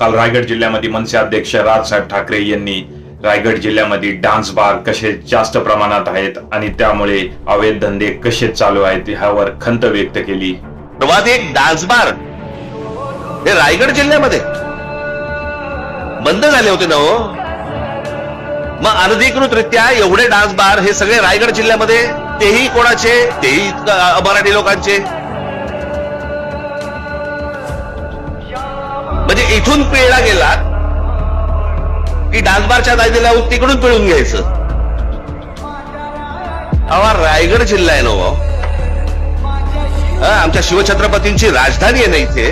काल रायगड जिल्ह्यामध्ये मनसे अध्यक्ष राजसाहेब ठाकरे यांनी रायगड जिल्ह्यामध्ये डान्स बार कसे जास्त प्रमाणात आहेत आणि त्यामुळे अवैध धंदे कसे चालू आहेत ह्यावर खंत व्यक्त केली. एक डान्स बार. हे रायगड जिल्ह्यामध्ये. बंद झाले होते ना हो? मग अनधिकृतरित्या एवढे डान्स बार हे सगळे रायगड जिल्ह्यामध्ये तेही कोणाचे? तेही मराठी लोकांचे. म्हणजे इथून पिळला गेला की डासबारच्या बारच्या तिकडून पिळून घ्यायचं. हा रायगड जिल्हा आहे ना हो. आमच्या शिवछत्रपतींची राजधानी आहे ना इथे.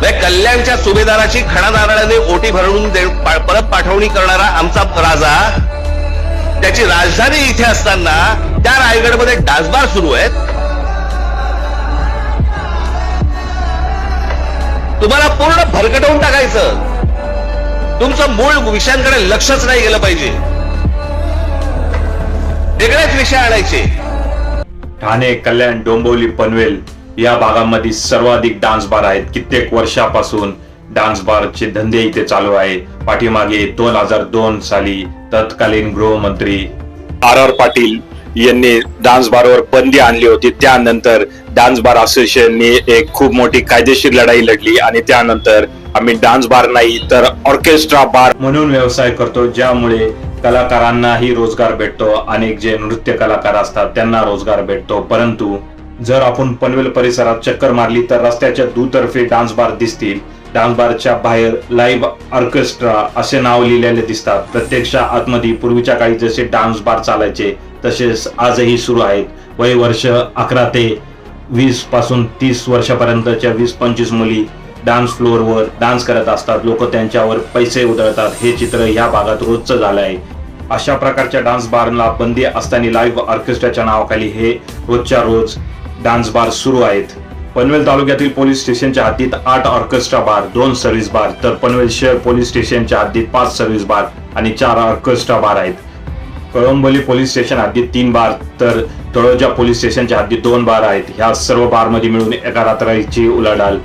म्हणजे कल्याणच्या सुभेदाराची खडा नारळाने ओटी भरून परत पाठवणी करणारा आमचा राजा त्याची राजधानी इथे असताना त्या रायगडमध्ये डासबार सुरू आहेत. तुम्हाला पूर्ण भरकटवून टाकायचं. तुमचं मूळ विषयांकडे लक्षच नाही गेलं पाहिजे. वेगळेच विषय आणायचे. ठाणे कल्याण डोंबिवली पनवेल या भागामध्ये सर्वाधिक डान्स बार आहेत. कित्येक वर्षापासून डान्स बारचे धंदे इथे चालू आहे. पाठीमागे दोन हजार दोन साली तत्कालीन गृहमंत्री आर आर पाटील यांनी डान्स बारवर बंदी आणली होती. त्यानंतर डान्स बार असोसिएशनने एक खूप मोठी कायदेशीर लढाई लढली आणि त्यानंतर आम्ही डान्स बार नाही तर ऑर्केस्ट्रा बार म्हणून व्यवसाय करतो ज्यामुळे कलाकारांनाही रोजगार भेटतो अनेक जे नृत्य कलाकार असतात त्यांना रोजगार भेटतो. परंतु जर आपण पनवेल परिसरात चक्कर मारली तर रस्त्याच्या दुतर्फे डान्स बार दिसतील. डान्स बारच्या बाहेर लाईव्ह ऑर्केस्ट्रा असे नाव लिहिलेले दिसतात. प्रत्यक्ष आतमध्ये पूर्वीच्या काळी जसे डान्स बार चालायचे तसेच आजही सुरू आहेत. वय वर्ष अकरा ते वीसपासून तीस वर्षापर्यंतच्या वीस पंचवीस मुली डान्स फ्लोअरवर डान्स करत असतात. लोक त्यांच्यावर पैसे उधळतात. हे चित्र ह्या भागात रोजचं झालं आहे. अशा प्रकारच्या डान्स बारला बंदी असताना लाईव्ह ऑर्केस्ट्राच्या नावाखाली हे रोजच्या रोज डान्स बार सुरू आहेत. पनवेल तालुक्यातील पोलीस स्टेशनच्या हद्दीत आठ ऑर्केस्ट्रा बार दोन सर्व्हिस बार तर पनवेल शहर पोलीस स्टेशनच्या हद्दीत पाच सर्व्हिस बार आणि चार ऑर्केस्ट्रा बार आहेत. कळंबोली पोलीस स्टेशन हद्दीत तीन बार तर तळोजा पोलीस स्टेशनच्या हद्दीत दोन बार आहेत. ह्या सर्व बारमध्ये मिळून एका रात्रीची उलाढाल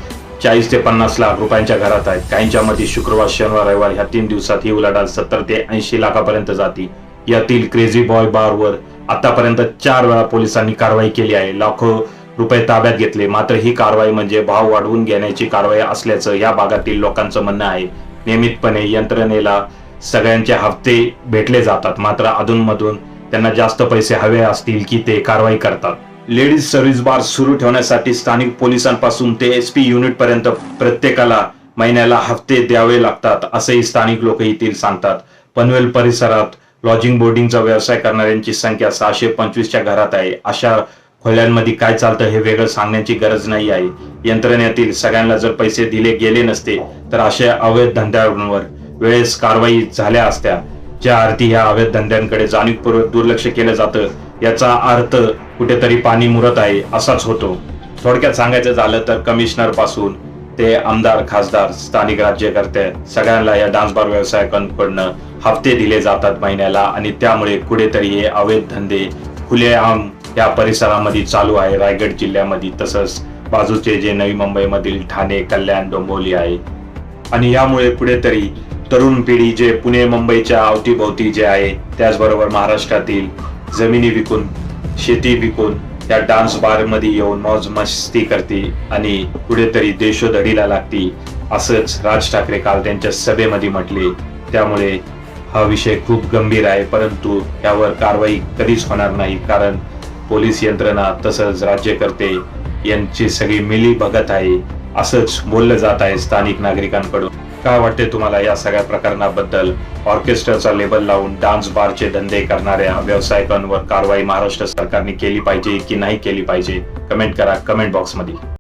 चाळीस ते पन्नास लाख रुपयांच्या घरात आहेत. काहींच्या मध्ये शुक्रवार शनिवार रविवार ह्या तीन दिवसात ही उलाढाल सत्तर ते ऐंशी लाखापर्यंत जाते. यातील क्रेझी बॉय बारवर आतापर्यंत चार वेळा पोलिसांनी कारवाई केली आहे. लाखो रुपये ताब्यात घेतले. मात्र ही कारवाई म्हणजे भाव वाढवून घेण्याची कारवाई असल्याचं या भागातील लोकांचं म्हणणं आहे. नियमितपणे यंत्रणेला सगळ्यांचे हप्ते भेटले जातात. मात्र अधूनमधून त्यांना जास्त पैसे हवे असतील की ते कारवाई करतात. लेडीज सर्व्हिस बार सुरू ठेवण्यासाठी स्थानिक पोलिसांपासून ते एस पी युनिट पर्यंत प्रत्येकाला महिन्याला हप्ते द्यावे लागतात असेही स्थानिक लोक येथील सांगतात. पनवेल परिसरात लॉजिंग बोर्डिंगचा व्यवसाय करणाऱ्यांची संख्या सहाशे पंचवीसच्या घरात आहे. अशा खोल्यांमध्ये काय चालतं हे वेगळं सांगण्याची गरज नाही आहे. यंत्रणेतील सगळ्यांना जर पैसे दिले गेले नसते तर अशा अवैध धंद्यांवर वेळेस कारवाई झाल्या असत्या. ज्या अर्थी ह्या अवैध धंद्यांकडे जाणीवपूर्वक दुर्लक्ष केलं जातं याचा अर्थ कुठेतरी पाणी मुरत आहे असाच होतो. थोडक्यात सांगायचं झालं तर कमिशनरपासून ते आमदार खासदार स्थानिक राज्यकर्ते सगळ्यांना या डान्स बार व्यावसायिकांकडनं हप्ते दिले जातात महिन्याला आणि त्यामुळे कुठेतरी हे अवैध धंदे खुलेआम या परिसरामध्ये चालू आहे. रायगड जिल्ह्यामध्ये तसंच बाजूचे जे नवी मुंबईमधील ठाणे कल्याण डोंबिवली आहे. आणि यामुळे कुठेतरी तरुण पिढी जे पुणे मुंबईच्या अवतीभोवती जे आहे त्याचबरोबर महाराष्ट्रातील जमिनी विकून शेती विकून त्या डान्स बारमध्ये येऊन मौज मस्ती करते आणि कुठेतरी देशोधडीला लागते असंच राज ठाकरे काल त्यांच्या सभेमध्ये म्हटले. त्यामुळे हा विषय खूप गंभीर आहे परंतु यावर कारवाई कधीच होणार नाही कारण पोलीस यंत्रणा तसंच राज्यकर्ते यांची सगळी मिली बघत आहे असंच बोललं जात आहे स्थानिक नागरिकांकडून. काय वाटते तुम्हाला या सगळ्या प्रकरणाबद्दल? ऑर्केस्ट्राचा लेबल लावून डान्स बारचे धंदे करणाऱ्या व्यावसायिकांवर कारवाई महाराष्ट्र सरकारने केली पाहिजे की नाही केली पाहिजे? कमेंट करा कमेंट बॉक्समध्ये.